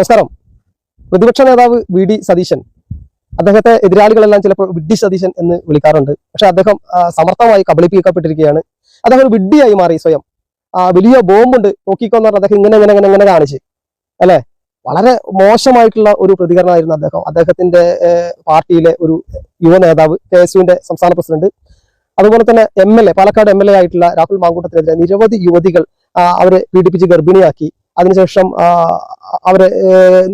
നമസ്കാരം. പ്രതിപക്ഷ നേതാവ് വി ഡി സതീശൻ. അദ്ദേഹത്തെ എതിരാളികളെല്ലാം ചിലപ്പോൾ വിഡ്ഢി സതീശൻ എന്ന് വിളിക്കാറുണ്ട്. പക്ഷെ അദ്ദേഹം സമർത്ഥമായി കബളിപ്പിക്കപ്പെട്ടിരിക്കുകയാണ്. അദ്ദേഹം ഒരു വിഡ്ഢിയായി മാറി സ്വയം. ആ വലിയ ബോംബുണ്ട് നോക്കിക്കോന്ന് പറഞ്ഞ അദ്ദേഹം ഇങ്ങനെ ഇങ്ങനെ ഇങ്ങനെ ഇങ്ങനെ കാണിച്ച്. അല്ലെ? വളരെ മോശമായിട്ടുള്ള ഒരു പ്രതികരണമായിരുന്നു അദ്ദേഹം. അദ്ദേഹത്തിന്റെ പാർട്ടിയിലെ ഒരു യുവ നേതാവ് കെ എസ് യുവിന്റെ സംസ്ഥാന പ്രസിഡന്റ്. അതുപോലെ തന്നെ M L A Palakkad M L A ആയിട്ടുള്ള രാഹുൽ മാങ്കൂട്ടത്തിനെതിരെ നിരവധി യുവതികൾ അവരെ പീഡിപ്പിച്ച് ഗർഭിണിയാക്കി. അതിനുശേഷം അവരെ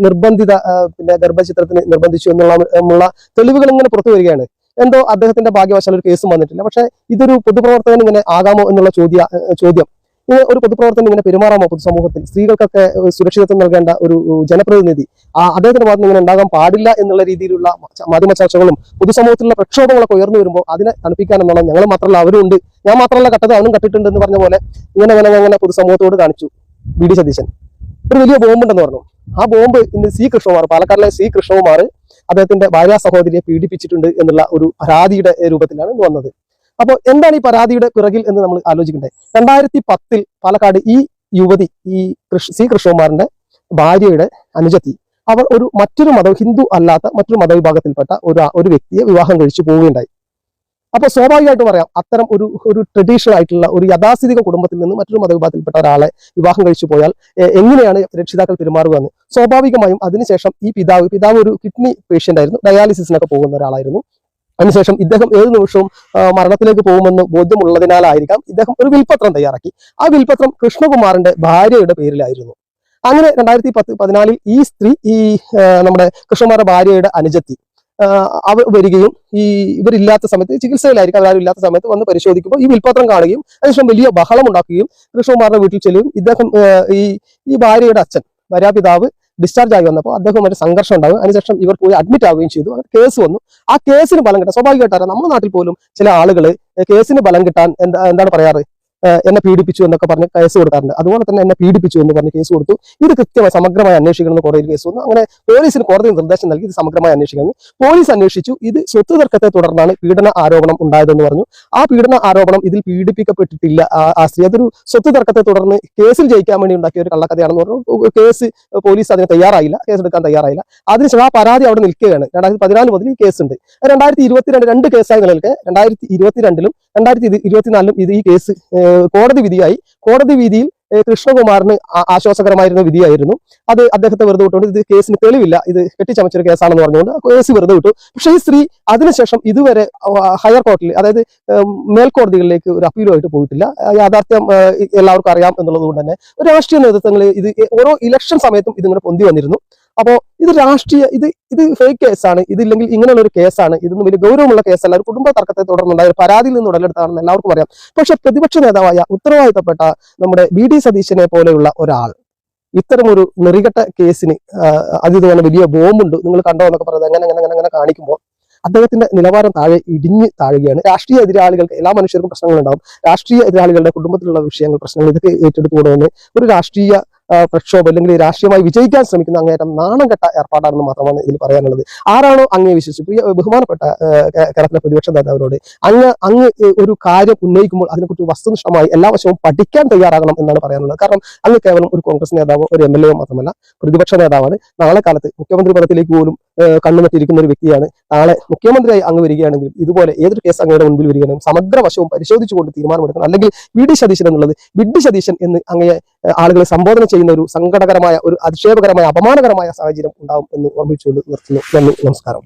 നിർബന്ധിത പിന്നെ ഗർഭചിത്രത്തിന് നിർബന്ധിച്ചു എന്നുള്ള തെളിവുകൾ ഇങ്ങനെ പുറത്തു വരികയാണ്. എന്തോ അദ്ദേഹത്തിന്റെ ഭാഗ്യവശാൽ ഒരു കേസും വന്നിട്ടില്ല. പക്ഷെ ഇതൊരു പൊതുപ്രവർത്തകൻ ഇങ്ങനെ ആകാമോ എന്നുള്ള ചോദ്യ ചോദ്യം. ഇത് ഒരു പൊതുപ്രവർത്തനം ഇങ്ങനെ പെരുമാറാമോ പൊതുസമൂഹത്തിൽ? സ്ത്രീകൾക്കൊക്കെ സുരക്ഷിതത്വം നൽകേണ്ട ഒരു ജനപ്രതിനിധി. ആ അദ്ദേഹത്തിന്റെ ഭാഗത്ത് ഇങ്ങനെ ഉണ്ടാകാൻ പാടില്ല എന്നുള്ള രീതിയിലുള്ള മാധ്യമ ചർച്ചകളും പൊതുസമൂഹത്തിലുള്ള പ്രക്ഷോഭങ്ങളൊക്കെ ഉയർന്നു വരുമ്പോൾ അതിനെ തണുപ്പിക്കാൻ എന്നുള്ള ഞങ്ങൾ മാത്രമല്ല അവരും ഉണ്ട്. ഞാൻ മാത്രമല്ല കട്ടത് അവനും കട്ടിട്ടുണ്ട് എന്ന് പറഞ്ഞ പോലെ ഇങ്ങനെ ഇങ്ങനെ ഇങ്ങനെ പൊതുസമൂഹത്തോട് കാണിച്ചു. V D Satheesan. ഒരു വലിയ ബോംബുണ്ടെന്ന് പറഞ്ഞു. ആ ബോംബ് ഇന്ന് സി കൃഷ്ണകുമാർ പാലക്കാടിലെ സി കൃഷ്ണകുമാർ അദ്ദേഹത്തിന്റെ ഭാര്യ സഹോദരിയെ പീഡിപ്പിച്ചിട്ടുണ്ട് എന്നുള്ള ഒരു പരാതിയുടെ രൂപത്തിലാണ് ഇന്ന് വന്നത്. അപ്പോൾ എന്താണ് ഈ പരാതിയുടെ പിറകിൽ എന്ന് നമ്മൾ ആലോചിക്കേണ്ടത് രണ്ടായിരത്തി പത്തിൽ പാലക്കാട് ഈ യുവതി ഈ സി കൃഷ്ണകുമാറിന്റെ ഭാര്യയുടെ അനുജത്തി അവർ ഒരു മറ്റൊരു മത ഹിന്ദു അല്ലാത്ത മറ്റൊരു മതവിഭാഗത്തിൽപ്പെട്ട ഒരു ഒരു വ്യക്തിയെ വിവാഹം കഴിച്ചു പോവുകയുണ്ടായി. അപ്പൊ സ്വാഭാവികമായിട്ട് പറയാം അത്തരം ഒരു ഒരു ട്രഡീഷണൽ ആയിട്ടുള്ള ഒരു യഥാസ്ഥിതിക കുടുംബത്തിൽ നിന്ന് മറ്റൊരു മതവിഭാഗത്തിൽപ്പെട്ട ഒരാളെ വിവാഹം കഴിച്ചു പോയാൽ എങ്ങനെയാണ് രക്ഷിതാക്കൾ പെരുമാറുക എന്ന്? സ്വാഭാവികമായും അതിനുശേഷം ഈ പിതാവ് പിതാവ് ഒരു കിഡ്നി പേഷ്യന്റ് ആയിരുന്നു ഡയാലിസിസിനൊക്കെ പോകുന്ന ഒരാളായിരുന്നു. അതിനുശേഷം ഇദ്ദേഹം ഏത് നിമിഷവും മരണത്തിലേക്ക് പോകുമെന്ന് ബോധ്യമുള്ളതിനാലായിരിക്കാം ഇദ്ദേഹം ഒരു വിൽപത്രം തയ്യാറാക്കി. ആ വിൽപത്രം കൃഷ്ണകുമാറിന്റെ ഭാര്യയുടെ പേരിലായിരുന്നു. അങ്ങനെ രണ്ടായിരത്തി പത്ത് പതിനാലിൽ ഈ സ്ത്രീ ഈ നമ്മുടെ കൃഷ്ണകുമാറിന്റെ ഭാര്യയുടെ അനുജത്തി അവർ വരികയും ഈ ഇവരില്ലാത്ത സമയത്ത് ചികിത്സയിലായിരിക്കും അവരാരും ഇല്ലാത്ത സമയത്ത് വന്ന് പരിശോധിക്കുമ്പോൾ ഈ വിൽപത്രം കാണുകയും അതിനുശേഷം വലിയ ബഹളം ഉണ്ടാക്കുകയും കൃഷ്ണകുമാറിന്റെ വീട്ടിൽ ചെല്ലുകയും ഇദ്ദേഹം ഈ ഈ ഭാര്യയുടെ അച്ഛൻ ഭാര്യാപിതാവ് ഡിസ്ചാർജ് ആയി വന്നപ്പോൾ അദ്ദേഹവുമായിട്ട് സംഘർഷം ഉണ്ടാകും. അതിനുശേഷം ഇവർ പോയി അഡ്മിറ്റ് ആവുകയും ചെയ്തു. അങ്ങനെ കേസ് വന്നു. ആ കേസിന് ബലം കിട്ടാൻ സ്വാഭാവികമായിട്ടാണ് നമ്മുടെ നാട്ടിൽ പോലും ചില ആളുകൾ കേസിന് ബലം കിട്ടാൻ എന്താ എന്താണ് പറയാറ്? എന്നെ പീഡിപ്പിച്ചു എന്നൊക്കെ പറഞ്ഞ് കേസ് കൊടുക്കാറുണ്ട്. അതുപോലെ തന്നെ എന്നെ പീഡിപ്പിച്ചു എന്ന് പറഞ്ഞ് കേസ് കൊടുത്തു. ഇത് കൃത്യമായി സമഗ്രമായി അന്വേഷിക്കണമെന്ന് കോടതിയിൽ കേസ് വന്നു. അങ്ങനെ പോലീസിന് കോടതി നിർദ്ദേശം നൽകി ഇത് സമഗ്രമായി അന്വേഷിക്കുന്നു പോലീസ് അന്വേഷിച്ചു. ഇത് സ്വത്ത് തർക്കത്തെ തുടർന്നാണ് പീഡന ആരോപണം ഉണ്ടായതെന്ന് പറഞ്ഞു. ആ പീഡന ആരോപണം ഇതിൽ പീഡിപ്പിക്കപ്പെട്ടിട്ടില്ല. ആ- സ്ത്രീ അതൊരു സ്വത്ത് തർക്കത്തെ തുടർന്ന് കേസിൽ ജയിക്കാൻ വേണ്ടി ഉണ്ടാക്കിയ ഒരു കള്ളക്കഥയാണെന്ന് പറഞ്ഞു. കേസ് പോലീസ് അതിന് തയ്യാറായില്ല. കേസ് എടുക്കാൻ തയ്യാറായില്ല. അതിനുശേഷം ആ പരാതി അവിടെ നിൽക്കുകയാണ്. രണ്ടായിരത്തി പതിനാല് മുതൽ ഈ കേസ് ഉണ്ട്. രണ്ടായിരത്തി ഇരുപത്തിരണ്ട് രണ്ട് കേസായി നിലനിൽക്കെ രണ്ടായിരത്തി ഇരുപത്തിരണ്ടിലും രണ്ടായിരത്തി ഇരു- ഇരുപത്തിനാലിലും ഇത് ഈ കേസ് കോടതി വിധിയായി. കോടതി വിധിയിൽ കൃഷ്ണകുമാറിന് ആശ്വാസകരമായിരുന്ന വിധിയായിരുന്നു. അത് അദ്ദേഹത്തെ വെറുതെ വിട്ടുകൊണ്ട് ഇത് കേസിന് തെളിവില്ല. ഇത് കെട്ടിച്ചമച്ചൊരു കേസാണെന്ന് പറഞ്ഞുകൊണ്ട് കേസ് വെറുതെ വിട്ടു. പക്ഷേ ഈ സ്ത്രീ അതിനുശേഷം ഇതുവരെ ഹയർ കോർട്ടിൽ അതായത് മേൽക്കോടതികളിലേക്ക് ഒരു അപ്പീലുമായിട്ട് പോയിട്ടില്ല. യാഥാർത്ഥ്യം എല്ലാവർക്കും അറിയാം എന്നുള്ളത് കൊണ്ട് തന്നെ രാഷ്ട്രീയ നേതൃത്വങ്ങൾ ഇത് ഓരോ ഇലക്ഷൻ സമയത്തും ഇതിങ്ങനെ പൊന്തി വന്നിരുന്നു. അപ്പോ ഇത് രാഷ്ട്രീയ ഇത് ഇത് ഫേക്ക് കേസാണ് ഇതില്ലെങ്കിൽ ഇങ്ങനെയുള്ള ഒരു കേസാണ് ഇതൊന്നും വലിയ ഗൗരവമുള്ള കേസല്ല ഒരു കുടുംബ തർക്കത്തെ തുടർന്നുണ്ടായ ഒരു പരാതിയിൽ നിന്ന് ഉടലെടുത്താണെന്ന് എല്ലാവർക്കും അറിയാം. പക്ഷെ പ്രതിപക്ഷ നേതാവായ ഉത്തരവാദിത്തപ്പെട്ട നമ്മുടെ ബി ഡി സതീശനെ പോലെയുള്ള ഒരാൾ ഇത്തരമൊരു നെറികെട്ട കേസിന് അത് തന്നെ വലിയ ബോംബുണ്ട്. നിങ്ങൾ കണ്ടോ എന്നൊക്കെ പറയുന്നത് അങ്ങനെ അങ്ങനെ അങ്ങനെ കാണിക്കുമ്പോൾ അദ്ദേഹത്തിന്റെ നിലവാരം താഴെ ഇടിഞ്ഞ് താഴുകയാണ്. രാഷ്ട്രീയ എതിരാളികൾക്ക് എല്ലാ മനുഷ്യർക്കും പ്രശ്നങ്ങളുണ്ടാവും. രാഷ്ട്രീയ എതിരാളികളുടെ കുടുംബത്തിലുള്ള വിഷയങ്ങൾ പ്രശ്നങ്ങൾ ഇതൊക്കെ ഏറ്റെടുത്തുകൊണ്ട് തന്നെ ഒരു രാഷ്ട്രീയ പ്രക്ഷോഭം അല്ലെങ്കിൽ രാഷ്ട്രീയമായി വിജയിക്കാൻ ശ്രമിക്കുന്ന അങ്ങേറ്റം നാണം കെട്ട ഏർപ്പാടാണെന്ന് മാത്രമാണ് ഇതിൽ പറയാനുള്ളത്. ആരാണോ അങ്ങേ വിശ്വസിച്ചു. പ്രിയ ബഹുമാനപ്പെട്ട കേരളത്തിലെ പ്രതിപക്ഷ നേതാവിനോട് അങ്ങ് അങ്ങ് ഒരു കാര്യം ഉന്നയിക്കുമ്പോൾ അതിനെക്കുറിച്ച് വസ്തുനിഷ്ഠമായി എല്ലാ വശവും പഠിക്കാൻ തയ്യാറാകണം എന്നാണ് പറയാനുള്ളത്. കാരണം അങ്ങ് കേവലം ഒരു കോൺഗ്രസ് നേതാവോ ഒരു എ മാത്രമല്ല പ്രതിപക്ഷ നേതാവാണ്. നാളെ കാലത്ത് മുഖ്യമന്ത്രി പദത്തിലേക്ക് പോലും ഏഹ്, ഒരു വ്യക്തിയാണ്. നാളെ മുഖ്യമന്ത്രിയായി അങ്ങ് വരികയാണെങ്കിൽ ഇതുപോലെ ഏതൊരു കേസ് അങ്ങയുടെ മുൻപിൽ വരികയാണെങ്കിൽ സമഗ്ര വശവും പരിശോധിച്ചുകൊണ്ട് തീരുമാനമെടുക്കണം. അല്ലെങ്കിൽ വി ഡി സതീശൻ എന്നുള്ളത് വിഡ്ഢി സതീശൻ എന്ന് അങ്ങയെ ആളുകളെ സംബോധന ചെയ്യുന്ന ഒരു സങ്കടകരമായ ഒരു അധിക്ഷേപകരമായ അപമാനകരമായ സാഹചര്യം ഉണ്ടാവും എന്ന് ഓർമ്മിച്ചുകൊണ്ട് നിർത്തുന്നു. നന്ദി നമസ്കാരം.